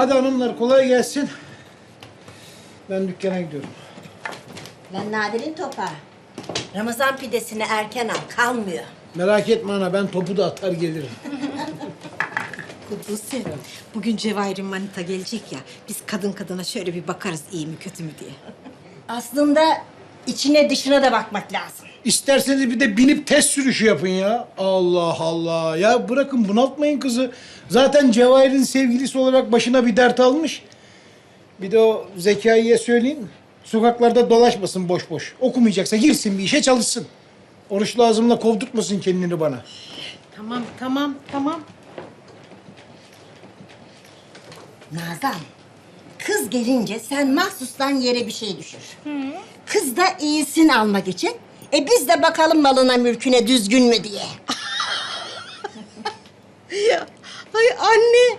Hadi hanımlar kolay gelsin. Ben dükkana gidiyorum. Ben Nadir'in topa. Ramazan pidesini erken al, kalmıyor. Merak etme ana ben topu da atar gelirim. Kudusi, bugün Cevahir'in manita gelecek ya. Biz kadın kadına şöyle bir bakarız iyi mi kötü mü diye. Aslında içine dışına da bakmak lazım. İsterseniz bir de binip test sürüşü yapın ya. Allah Allah. Ya bırakın bunaltmayın kızı. Zaten Cevahir'in sevgilisi olarak başına bir dert almış. Bir de o Zekai'ye söyleyin. Sokaklarda dolaşmasın boş boş. Okumayacaksa girsin bir işe çalışsın. Oruçlu ağzımla kovdurtmasın kendini bana. Tamam, tamam, tamam. Nazan, kız gelince sen mahsustan yere bir şey düşür. Kız da iyisini almak için. E biz de bakalım malına mülküne düzgün mü diye. Ya, ay anne.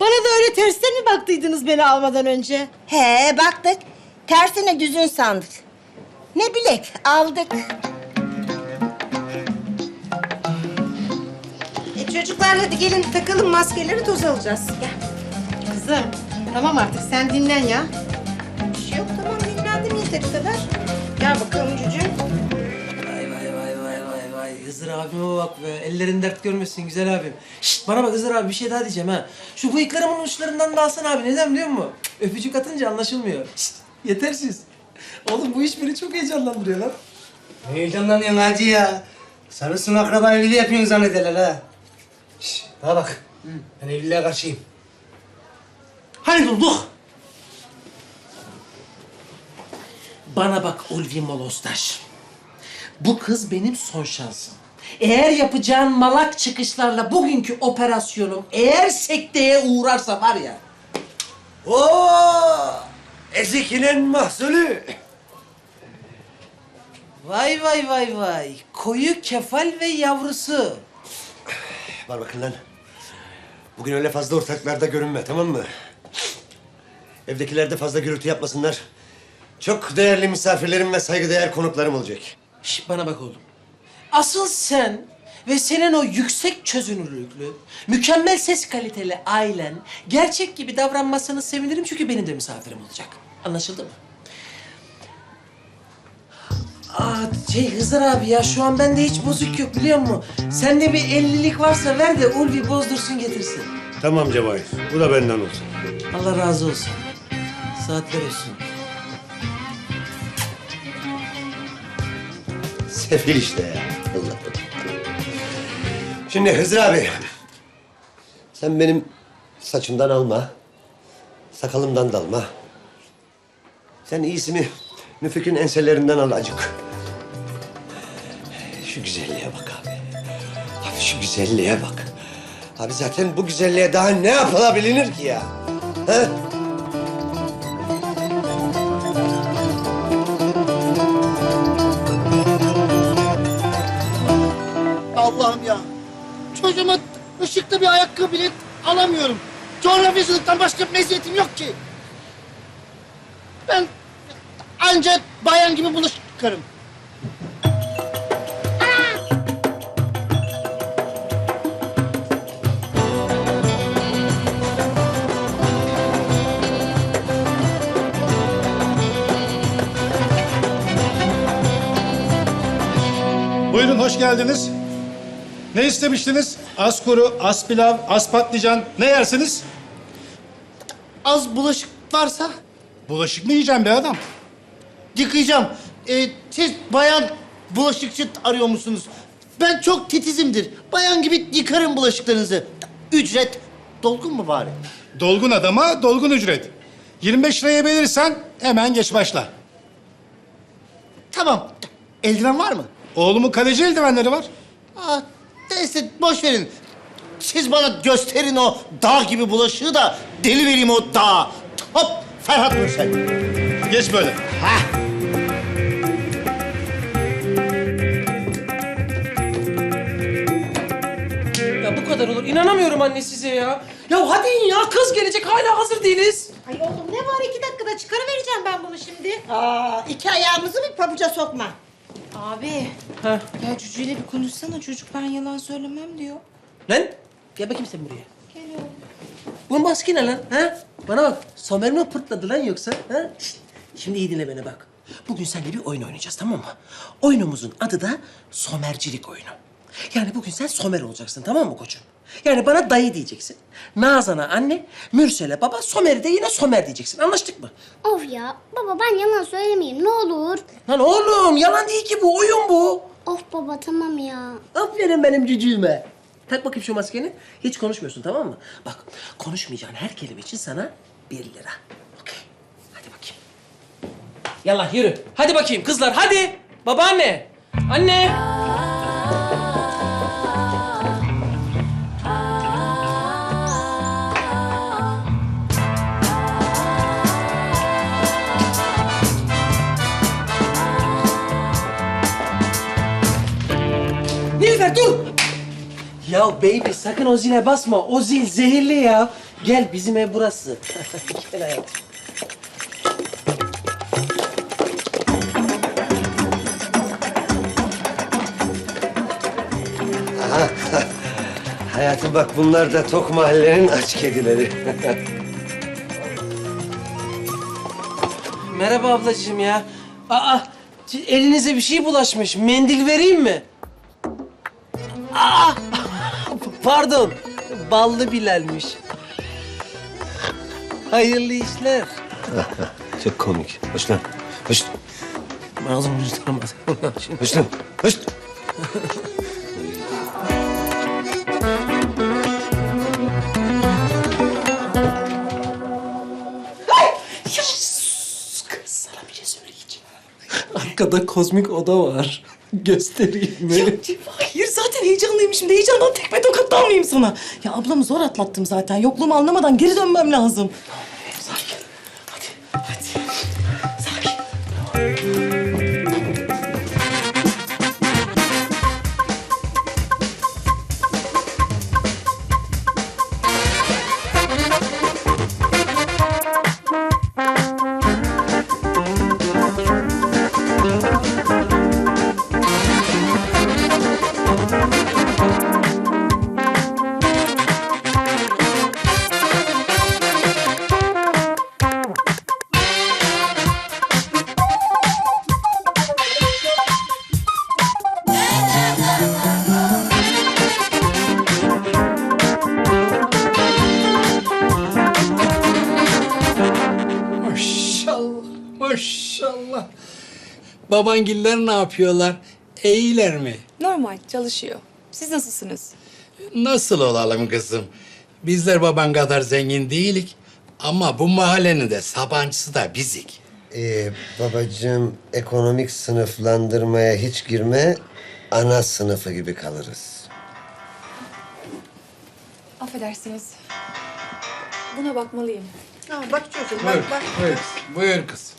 Bana da öyle tersten mi baktıydınız beni almadan önce? He baktık. Tersine düzün sandık. Ne bilek aldık. E çocuklar hadi gelin takalım maskeleri toz alacağız. Gel. Kızım, tamam artık sen dinlen ya. Bir şey yok tamam dinlendim yeteri kadar. Gel bakalım cücüğüm. Vay vay vay vay vay vay. Hızır abime bak be. Ellerin dert görmesin güzel abim. Şşt bana bak Hızır abi bir şey daha diyeceğim ha. Şu bıyıklarımın uçlarından da alsana abi. Neden biliyor musun? Öpücük atınca anlaşılmıyor. Şşt yetersiz. Oğlum bu iş beni çok heyecanlandırıyor lan. Heyecanlanıyorsun hacı ya. Sarısın akraba evliliği yapıyorsun zannederler ha. Şş, bana bak. Ben evliliğe karşıyım. Hani durduk? Bana bak Ulvi Molostaj. Bu kız benim son şansım. Eğer yapacağın malak çıkışlarla bugünkü operasyonum eğer sekteye uğrarsa var ya... Oo! Ezikinin mahsulü. Vay vay vay vay. Koyu kefal ve yavrusu. Var bakın lan. Bugün öyle fazla ortaklarda görünme tamam mı? Evdekiler de fazla gürültü yapmasınlar. Çok değerli misafirlerim ve saygıdeğer konuklarım olacak. Şş, bana bak oğlum. Asıl sen ve senin o yüksek çözünürlüklü, mükemmel ses kaliteli ailen gerçek gibi davranmasını sevinirim çünkü benim de misafirim olacak. Anlaşıldı mı? Aa, şey Hızır abi ya şu an bende hiç bozuk yok biliyor musun? Sende bir ellilik varsa ver de Ulvi bozdursun getirsin. Tamam Cevahir. Bu da benden olsun. Allah razı olsun. Saatler olsun. Sefil işte ya. Şimdi Hızır abi. Sen benim saçımdan alma. Sakalımdan dalma. Sen iyisi mi Müfik'in enselerinden al acık. Şu güzelliğe bak abi. Abi şu güzelliğe bak. Abi zaten bu güzelliğe daha ne yapılabilir ki ya? He? Işıklı bir ayakkabı bile alamıyorum. Coğrafyacılıktan başka bir meziyetim yok ki. Ben ancak bayan gibi bulaşık yıkarım. Buyurun hoş geldiniz. Ne istemiştiniz? Az kuru, az pilav, az patlıcan. Ne yersiniz? Az bulaşık varsa Bulaşık mı yiyeceğim be adam? yıkayacağım. Ee, siz bayan bulaşıkçı arıyor musunuz? Ben çok titizimdir. Bayan gibi yıkarım bulaşıklarınızı. Ücret dolgun mu bari? Dolgun adama dolgun ücret. 25 liraya verirsen hemen geç başla. Tamam. Eldiven var mı? Oğlumun kaleci eldivenleri var. Aa, neyse boş verin. Siz bana gösterin o dağ gibi bulaşığı da deli vereyim o dağa. Hop Ferhat Mürsel. Geç böyle. Ya bu kadar olur. İnanamıyorum anne size ya. Ya hadi in ya. Kız gelecek hala hazır değiliz. Ay oğlum ne var iki dakikada çıkarıvereceğim ben bunu şimdi. Aa, iki ayağımızı bir pabuca sokma. Abi, Ha. ya Cücü'yle bir konuşsana. Çocuk ben yalan söylemem diyor. Lan gel bakayım sen buraya. Gel oğlum. Bu maske ne lan? Ha? Bana bak. Somer mi pırtladı lan yoksa? Ha? Şişt, Şimdi iyi dinle beni bak. Bugün seninle bir oyun oynayacağız tamam mı? Oyunumuzun adı da somercilik oyunu. Yani bugün sen somer olacaksın tamam mı koçum? Yani bana dayı diyeceksin. Nazan'a anne, Mürsel'e baba, Somer'e de yine somer diyeceksin. Anlaştık mı? Of ya baba ben yalan söylemeyeyim ne olur. Lan oğlum yalan değil ki bu, oyun bu. Of baba tamam ya. Aferin benim cücüğüme. Tak bakayım şu maskeni. Hiç konuşmuyorsun tamam mı? Bak konuşmayacağın her kelime için sana bir lira. Okey. Hadi bakayım. Yallah yürü. Hadi bakayım kızlar hadi. Babaanne. Anne. Nilüfer. Ya baby sakın o zile basma. O zil zehirli ya. Gel bizim ev burası. Gel hayatım. Hayatım bak bunlar da Tok Mahallenin aç kedileri. Merhaba ablacığım ya. Aa, elinize bir şey bulaşmış. Mendil vereyim mi? Aa, pardon. Ballı Bilal'miş. Hayırlı işler. Çok komik. Hoş lan. Hoş. Ağzım tutamaz. Hoş lan. Hoş. Arkada kozmik oda var. Göstereyim mi? Hayır zaten heyecanlıyım şimdi. Heyecandan tekme tokat dalmayayım sana. Ya ablamı zor atlattım zaten. Yokluğumu anlamadan geri dönmem lazım. Sakin. Hadi. Hadi. Sakin. Maşallah, Babangiller ne yapıyorlar? İyiler mi? Normal çalışıyor. Siz nasılsınız? Nasıl olalım kızım? Bizler baban kadar zengin değilik. Ama bu mahallenin de sabancısı da bizik. Ee, babacığım ekonomik sınıflandırmaya hiç girme. Ana sınıfı gibi kalırız. Affedersiniz. Buna bakmalıyım. Ha, bak çocuğum bak bak. Buyur, buyur kız.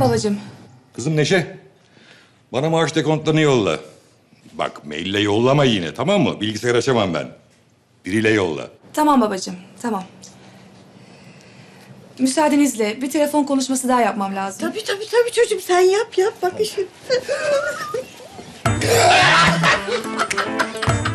Babacığım. Kızım Neşe, bana maaş dekontlarını yolla. Bak maille yollama yine tamam mı? Bilgisayar açamam ben. Biriyle yolla. Tamam babacığım, tamam. Müsaadenizle bir telefon konuşması daha yapmam lazım. Tabii tabii tabii çocuğum sen yap yap bak işin.